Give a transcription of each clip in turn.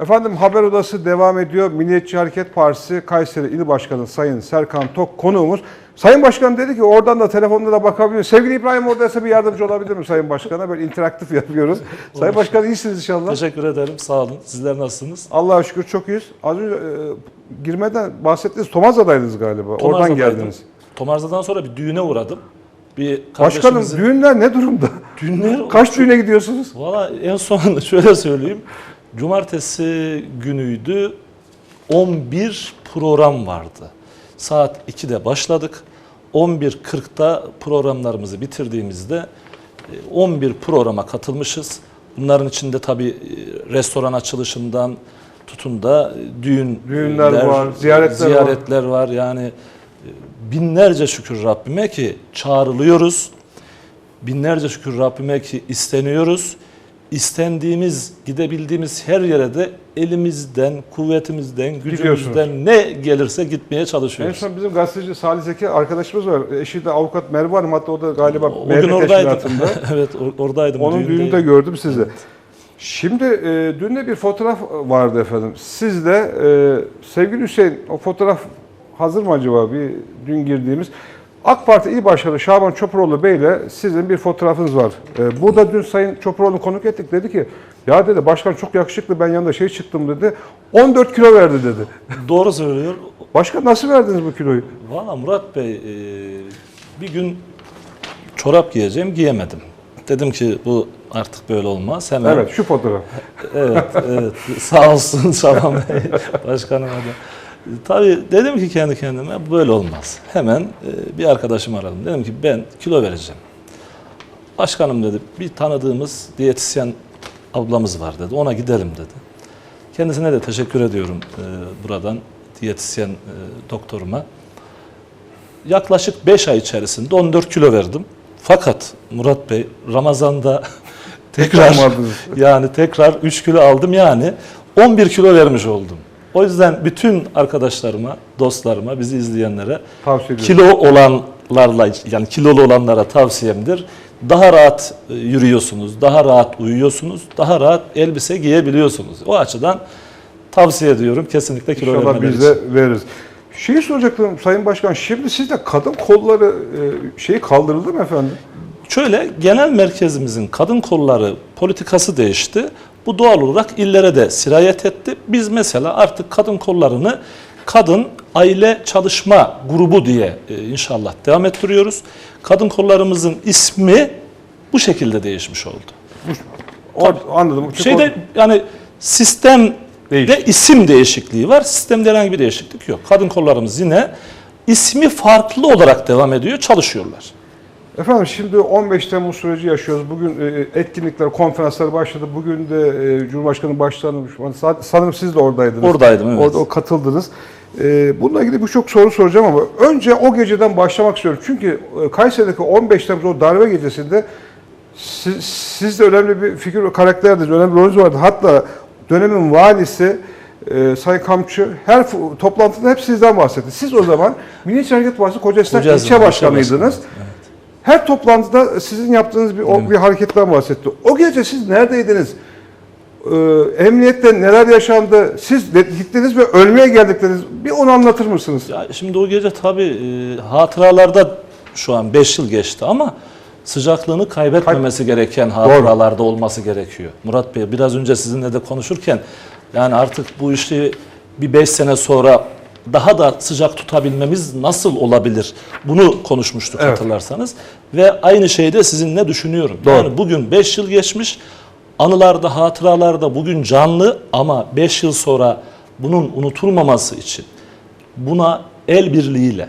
Efendim haber odası devam ediyor. Milliyetçi Hareket Partisi Kayseri İl Başkanı Sayın Serkan Tok konuğumuz. Sayın Başkan dedi ki oradan da telefonda da bakabiliyor. Sevgili İbrahim oradaysa bir yardımcı olabilir mi Sayın Başkan'a? Böyle interaktif yapıyoruz. Sayın Başkan iyisiniz inşallah. Teşekkür ederim. Sağ olun. Sizler nasılsınız? Allah'a şükür çok iyiyiz. Az önce e, girmeden bahsettiğiniz Tomaza'daydınız galiba. Oradan geldiniz. Tomarza'dan sonra bir düğüne uğradım. Bir Başkanım düğünler ne durumda? Düğünler... Kaç düğüne gidiyorsunuz? Valla en son şöyle söyleyeyim. Cumartesi günüydü. 11 program vardı. Saat 2'de başladık. 11.40'da programlarımızı bitirdiğimizde e, 11 programa katılmışız. Bunların içinde tabii e, restoran açılışından tutun da e, düğün Düğünler var, ziyaretler var. ziyaretler var. Yani e, binlerce şükür Rabbime ki çağrılıyoruz. Binlerce şükür Rabbime ki isteniyoruz. İstendiğimiz, gidebildiğimiz her yere de elimizden, kuvvetimizden, gücümüzden ne gelirse gitmeye En çalışıyoruz. son bizim gazeteci Salih Zeki arkadaşımız var. Eşi de avukat Merve Hanım hatta o da galiba O MHP gün oradaydım. evet or- oradaydım. Onun düğününde gördüm sizi. Şimdi e, dün de bir fotoğraf vardı efendim. Siz de e, sevgili Hüseyin o fotoğraf hazır mı acaba bir dün girdiğimiz AK Parti İl Başkanı Şaban Çopuroğlu Bey ile sizin bir fotoğrafınız var. E, burada dün Sayın Çopuroğlu'nu konuk ettik. Dedi ki ya dedi başkan çok yakışıklı ben yanında şey çıktım dedi. 14 kilo verdi dedi. Doğru söylüyor. Başkan nasıl verdiniz bu kiloyu? Valla Murat Bey e, bir gün çorap giyeceğim giyemedim. Dedim ki bu artık böyle olmaz. Hemen Evet şu fotoğraf. Evet, evet. Sağ olsun Şaban Bey, başkanım da. Tabii dedim ki kendi kendime böyle olmaz. Hemen e, bir arkadaşımı aradım. Dedim ki ben kilo vereceğim. Başkanım dedi bir tanıdığımız diyetisyen ablamız var dedi. Ona gidelim dedi. Kendisine de teşekkür ediyorum e, buradan diyetisyen e, doktoruma. Yaklaşık 5 ay içerisinde 14 kilo verdim. Fakat Murat Bey Ramazan'da tekrar yani tekrar 3 kilo aldım yani 11 kilo vermiş oldum. O yüzden bütün arkadaşlarıma, dostlarıma, bizi izleyenlere Tavsiye kilo olanlarla yani kilolu olanlara tavsiyemdir. Daha rahat e, yürüyorsunuz, daha rahat uyuyorsunuz, daha rahat elbise giyebiliyorsunuz. O açıdan tavsiye ediyorum kesinlikle kilo İnşallah vermeleri biz için. de veririz. Şeyi soracaktım Sayın Başkan, şimdi sizde kadın kolları e, şeyi kaldırıldı mı efendim? Şöyle genel merkezimizin kadın kolları politikası değişti. Bu doğal olarak illere de sirayet etti. Biz mesela artık kadın kollarını kadın aile çalışma grubu diye e, inşallah devam ettiriyoruz. Kadın kollarımızın ismi bu şekilde değişmiş oldu. O, anladım. Çünkü Şeyde yani sistemde Değişti. isim değişikliği var. Sistemde herhangi bir değişiklik yok. Kadın kollarımız yine ismi farklı olarak devam ediyor, çalışıyorlar. Efendim şimdi 15 Temmuz süreci yaşıyoruz. Bugün e, etkinlikler, konferanslar başladı. Bugün de e, Cumhurbaşkanı başlanmış. Sanırım siz de oradaydınız. Oradaydım, evet. Orada katıldınız. E, bununla ilgili birçok soru soracağım ama önce o geceden başlamak istiyorum. Çünkü e, Kayseri'deki 15 Temmuz o darbe gecesinde siz, siz de önemli bir figür karakterdiniz. Önemli rolünüz vardı. Hatta dönemin valisi e, Sayın Kamçı her toplantıda hep sizden bahsetti. Siz o zaman Milliyetçi Hareket Partisi Kocaeli ilçe başkanıydınız. başkanı, Her toplantıda sizin yaptığınız bir, o, bir hareketten bahsetti. O gece siz neredeydiniz? Ee, emniyette neler yaşandı? Siz de gittiniz ve ölmeye geldikleriniz bir onu anlatır mısınız? Ya şimdi o gece tabii e, hatıralarda şu an 5 yıl geçti ama sıcaklığını kaybetmemesi gereken hatıralarda olması gerekiyor. Murat Bey biraz önce sizinle de konuşurken yani artık bu işi bir 5 sene sonra daha da sıcak tutabilmemiz nasıl olabilir? Bunu konuşmuştuk Evet. hatırlarsanız. Ve aynı şeyde sizinle düşünüyorum. Doğru. Yani bugün 5 yıl geçmiş. Anılarda, hatıralarda bugün canlı ama 5 yıl sonra bunun unutulmaması için buna el birliğiyle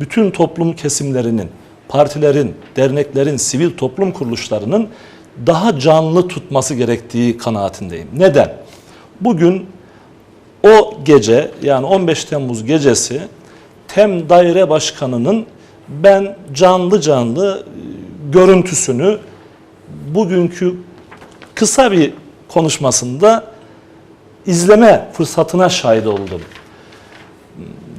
bütün toplum kesimlerinin, partilerin, derneklerin, sivil toplum kuruluşlarının daha canlı tutması gerektiği kanaatindeyim. Neden? Bugün o gece yani 15 Temmuz gecesi TEM Daire Başkanı'nın ben canlı canlı e, görüntüsünü bugünkü kısa bir konuşmasında izleme fırsatına şahit oldum.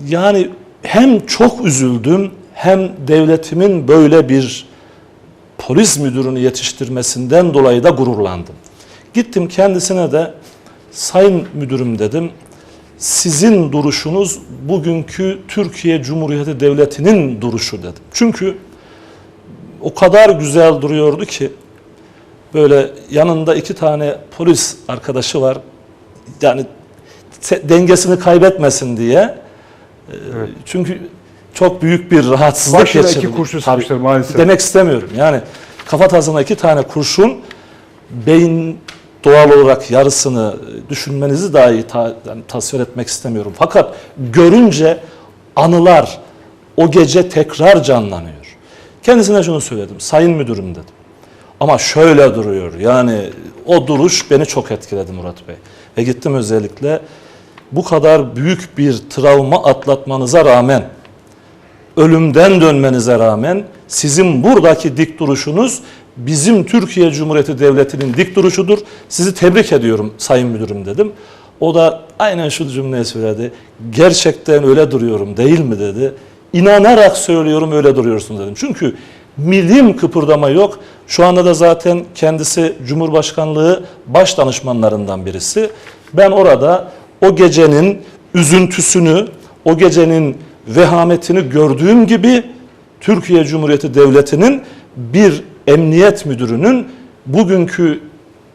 Yani hem çok üzüldüm hem devletimin böyle bir polis müdürünü yetiştirmesinden dolayı da gururlandım. Gittim kendisine de Sayın müdürüm dedim. Sizin duruşunuz bugünkü Türkiye Cumhuriyeti Devleti'nin duruşu dedim. Çünkü o kadar güzel duruyordu ki böyle yanında iki tane polis arkadaşı var. Yani dengesini kaybetmesin diye. Ee, Çünkü çok büyük bir rahatsızlık Başına iki geçirdi. kurşun Tabii, sıkmışlar maalesef. Demek istemiyorum. Yani kafatasına iki tane kurşun beyin doğal olarak yarısını düşünmenizi dahi ta, yani tasvir etmek istemiyorum. Fakat görünce anılar o gece tekrar canlanıyor. Kendisine şunu söyledim. Sayın müdürüm dedim. Ama şöyle duruyor. Yani o duruş beni çok etkiledi Murat Bey. Ve gittim özellikle bu kadar büyük bir travma atlatmanıza rağmen ölümden dönmenize rağmen sizin buradaki dik duruşunuz bizim Türkiye Cumhuriyeti Devleti'nin dik duruşudur. Sizi tebrik ediyorum Sayın Müdürüm dedim. O da aynen şu cümleyi söyledi. Gerçekten öyle duruyorum değil mi dedi. İnanarak söylüyorum öyle duruyorsun dedim. Çünkü milim kıpırdama yok. Şu anda da zaten kendisi Cumhurbaşkanlığı baş danışmanlarından birisi. Ben orada o gecenin üzüntüsünü, o gecenin vehametini gördüğüm gibi Türkiye Cumhuriyeti Devleti'nin bir emniyet müdürünün bugünkü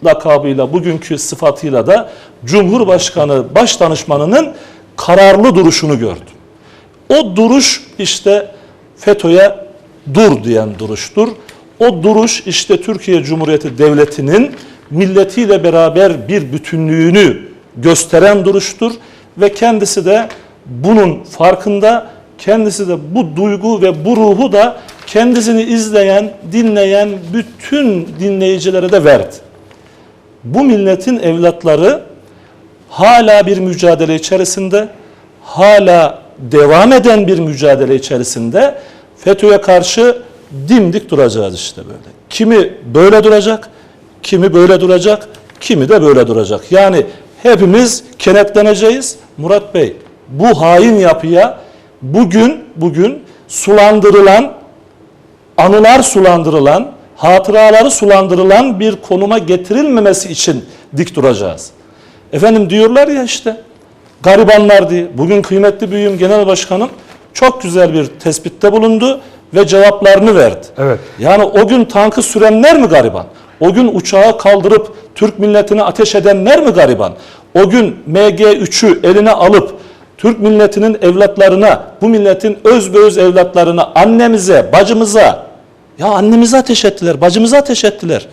lakabıyla, bugünkü sıfatıyla da Cumhurbaşkanı baş danışmanının kararlı duruşunu gördüm. O duruş işte FETÖ'ye dur diyen duruştur. O duruş işte Türkiye Cumhuriyeti Devleti'nin milletiyle beraber bir bütünlüğünü gösteren duruştur ve kendisi de bunun farkında, kendisi de bu duygu ve bu ruhu da kendisini izleyen, dinleyen bütün dinleyicilere de verdi. Bu milletin evlatları hala bir mücadele içerisinde, hala devam eden bir mücadele içerisinde FETÖ'ye karşı dimdik duracağız işte böyle. Kimi böyle duracak, kimi böyle duracak, kimi de böyle duracak. Yani hepimiz kenetleneceğiz. Murat Bey, bu hain yapıya bugün bugün sulandırılan, anılar sulandırılan, hatıraları sulandırılan bir konuma getirilmemesi için dik duracağız. Efendim diyorlar ya işte garibanlar diye. Bugün kıymetli büyüğüm genel başkanım çok güzel bir tespitte bulundu ve cevaplarını verdi. Evet. Yani o gün tankı sürenler mi gariban? O gün uçağı kaldırıp Türk milletine ateş edenler mi gariban? O gün MG3'ü eline alıp Türk milletinin evlatlarına, bu milletin özbeöz evlatlarına, annemize, bacımıza, ya annemize ateş ettiler, bacımıza ateş ettiler.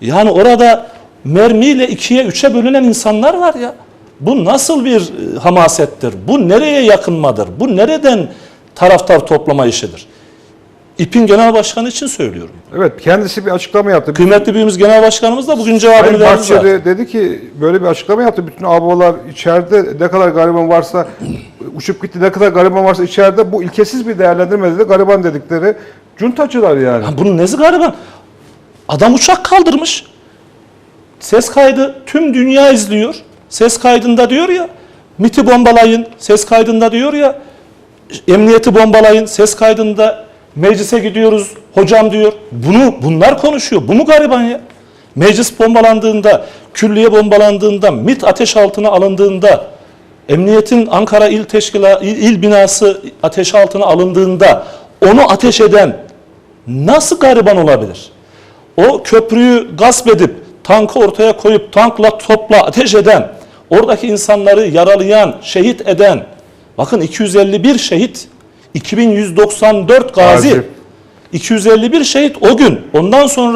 Yani orada mermiyle ikiye, üçe bölünen insanlar var ya. Bu nasıl bir e, hamasettir? Bu nereye yakınmadır? Bu nereden taraftar toplama işidir? İP'in genel başkanı için söylüyorum. Evet kendisi bir açıklama yaptı. Kıymetli büyüğümüz genel başkanımız da bugün cevabını verdi zaten. Dedi ki böyle bir açıklama yaptı. Bütün abalar içeride ne kadar gariban varsa uçup gitti ne kadar gariban varsa içeride bu ilkesiz bir değerlendirme dedi. Gariban dedikleri cuntacılar yani. Ya bunun nesi gariban? Adam uçak kaldırmış. Ses kaydı tüm dünya izliyor. Ses kaydında diyor ya MIT'i bombalayın. Ses kaydında diyor ya emniyeti bombalayın. Ses kaydında meclise gidiyoruz hocam diyor. Bunu bunlar konuşuyor. Bu mu gariban ya? Meclis bombalandığında, külliye bombalandığında, MIT ateş altına alındığında, emniyetin Ankara İl Teşkilatı il, il binası ateş altına alındığında onu ateş eden nasıl gariban olabilir? O köprüyü gasp edip tankı ortaya koyup tankla topla ateş eden, oradaki insanları yaralayan, şehit eden, bakın 251 şehit, 2194 gazi, Gazi. 251 şehit o gün. Ondan sonra